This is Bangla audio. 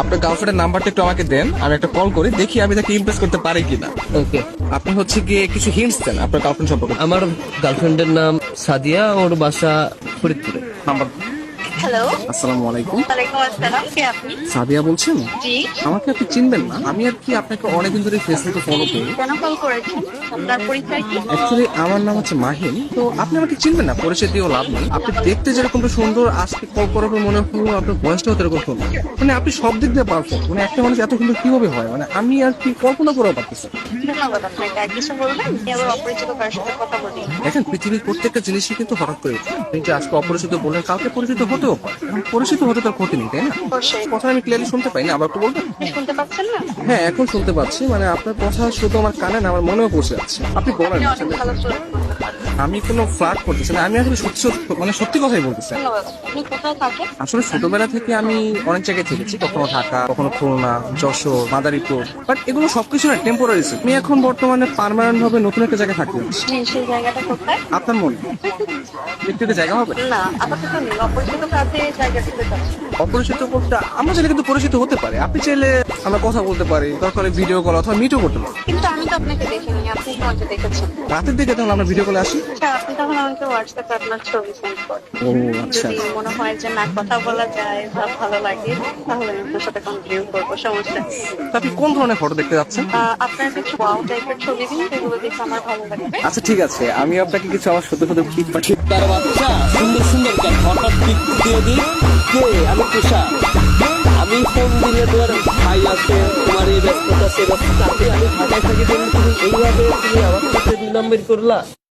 আপনার গার্লফ্রেন্ডের নাম্বারটা একটু আমাকে দেন আমি একটা কল করি দেখি আমি তাকে ইমপ্রেস করতে পারি কিনা। ওকে আপনি হচ্ছে গিয়ে কিছু হিন্টস দেন আপনার গার্লফ্রেন্ড সম্পর্কে। আমার গার্লফ্রেন্ডের নাম সাদিয়া ওর বাসা ফরিদপুরে। নাম্বার হ্যালো আসসালামু আলাইকুম। ওয়ালাইকুম আসসালাম। কে আপনি? বলছেন? জি। আমাকে আপনি চিনবেন না। আমি আর কি আপনাকে অনেকদিন ধরে ফেসবুকে ফলো করি। কেন কল করেছেন? আপনার পরিচয় কি? অ্যাকচুয়ালি আমার নাম হচ্ছে মাহিন। তো আপনি আমাকে চিনবেন না পরিচয় দিয়েও লাভ নেই। আপনি দেখতে যেরকমটা সুন্দর আজকে কল করার পর মনে হলো আপনার বয়সটাও এরকম সুন্দর। মানে আপনি সব দিক দিয়ে পারফেক্ট মানে একটা মানুষ এত সুন্দর কীভাবে হয়? মানে আমি আর কি কল্পনা করেও পারতেছি ধন্যবাদ আপনাকে। আর কিছু বলবেন? আবার অপরিচিত কারোর সাথে কথা বলি। দেখেন পৃথিবীর প্রত্যেকটা জিনিসই কিন্তু হঠাৎ করে। আজকে অপরিচিত বললেন কালকে পরিচিত হতেও পারে এখন পরিচিত হতে তার ক্ষতি নেই তাই না? কথা আমি ক্লিয়ারলি শুনতে পাই না আবার একটু বলবেন? শুনতে পাচ্ছেন না? হ্যাঁ এখন শুনতে পাচ্ছি মানে আপনার কথা শুধু আমার কানে না আমার মনেও পৌঁছে যাচ্ছে আপনি বলেন করতে আমি কোনো ফ্লার্ট করতেছি না আমি আসলে সত্যি মানে সত্যি কথাই বলতেছি। আসলে ছোটবেলা থেকে আমি অনেক জায়গায় থেকেছি কখনো ঢাকা কখনো খুলনা যশোর মাদারীপুর। বাট এগুলো সবকিছু না টেম্পোরারি আমি এখন বর্তমানে পার্মানেন্ট ভাবে নতুন একটা জায়গায় কোথায়? আপনার মনে? ব্যক্তিগত জায়গা হবে। না আপাতত অপরিচিত বলতে আমরা চাইলে কিন্তু পরিচিত হতে পারে। আপনি চাইলে আমরা কথা বলতে পারি দরকার ভিডিও কল অথবা মিটও করতে পারি। কিন্তু আমি তো আপনাকে দেখিনি আপনি দেখেছেন। রাতের দিকে তাহলে আমরা ভিডিও কলে আসি? আচ্ছা আপনি তখন আমাকে হোয়াটসঅ্যাপে আপনার ছবি সেন্ড করেন। ও আচ্ছা। যদি মনে হয় যে না কথা বলা যায় বা ভালো লাগে তাহলে আমি আপনার সাথে কন্টিনিউ করব সমস্যা নেই। তা আপনি কোন ধরনের ফটো দেখতে যাচ্ছেন? আহ, আপনার কিছু ওয়াও টাইপের ছবি দিন যেগুলো দেখে আমার ভালো লাগবে আচ্ছা ঠিক আছে। আমি আপনাকে কিছু আমার সত্য সত্য ঠিক পাঠিয়ে তার বাচ্চা সুন্দর সুন্দর কেন হঠাৎ পিক দিয়ে দিই কে? আমি তুষার আমি ফোন দিলে তোর ভাই আছে তোমার এই ব্যস্ততা সে ব্যস্ততা আমি থাকি তুমি এইভাবে তুমি আমার সাথে দুই নম্বর করলা।